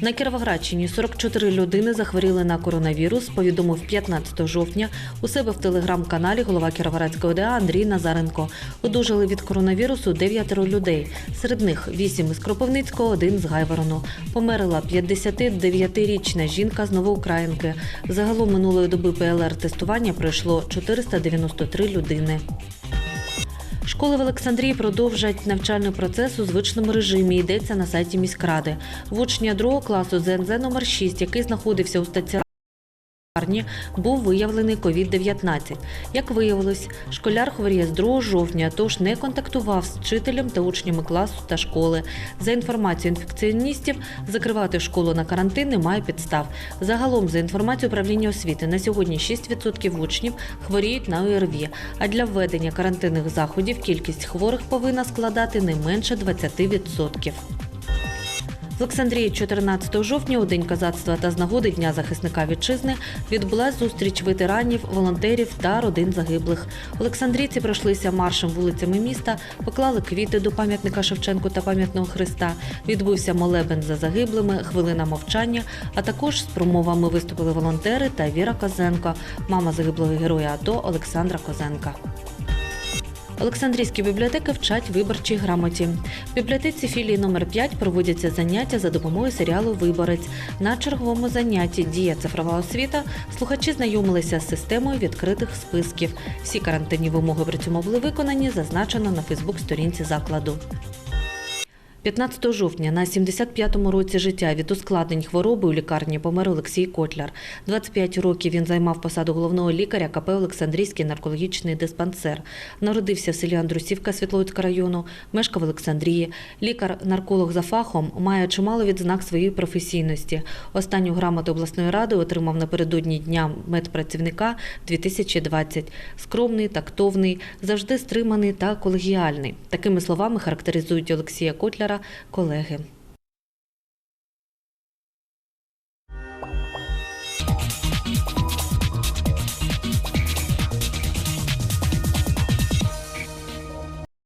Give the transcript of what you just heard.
На Кіровоградщині 44 людини захворіли на коронавірус, повідомив 15 жовтня у себе в телеграм-каналі голова Кіровоградської ОДА Андрій Назаренко. Одужали від коронавірусу 9 людей. Серед них 8 із Кропивницького, 1 з Гайворону. Померла 59-річна жінка з Новоукраїнки. Загалом минулої доби ПЛР-тестування пройшло 493 людини. Школи в Олександрії продовжать навчальний процес у звичному режимі. Йдеться на сайті міськради. В учня другого класу ЗНЗ номер 6, який знаходився у стаціонарній був виявлений COVID-19. Як виявилось, школяр хворіє з 2 жовтня, тож не контактував з вчителем та учнями класу та школи. За інформацією інфекціоністів, закривати школу на карантин немає підстав. Загалом, за інформацією управління освіти, на сьогодні 6% учнів хворіють на ОРВІ, а для введення карантинних заходів кількість хворих повинна складати не менше 20%. Олександрії 14 жовтня, у день козацтва та з нагоди Дня захисника вітчизни, відбулася зустріч ветеранів, волонтерів та родин загиблих. Олександрійці пройшлися маршем вулицями міста, поклали квіти до пам'ятника Шевченку та пам'ятного Христа. Відбувся молебен за загиблими, хвилина мовчання. А також з промовами виступили волонтери та Віра Козенко, мама загиблого героя АТО Олександра Козенка. Олександрійські бібліотеки вчать виборчій грамоті. В бібліотеці філії номер 5 проводяться заняття за допомогою серіалу Виборець. На черговому занятті Дія цифрова освіта слухачі знайомилися з системою відкритих списків. Всі карантинні вимоги при цьому були виконані, зазначено на Фейсбук-сторінці закладу. 15 жовтня на 75-му році життя від ускладнень хвороби у лікарні помер Олексій Котляр. 25 років він займав посаду головного лікаря КП Олександрійський наркологічний диспансер. Народився в селі Андрусівка Світловицького району, мешкав в Олександрії. Лікар-нарколог за фахом має чимало відзнак своєї професійності. Останню грамоту обласної ради отримав напередодні дня медпрацівника 2020. Скромний, тактовний, завжди стриманий та колегіальний. Такими словами характеризують Олексія Котляра колеги.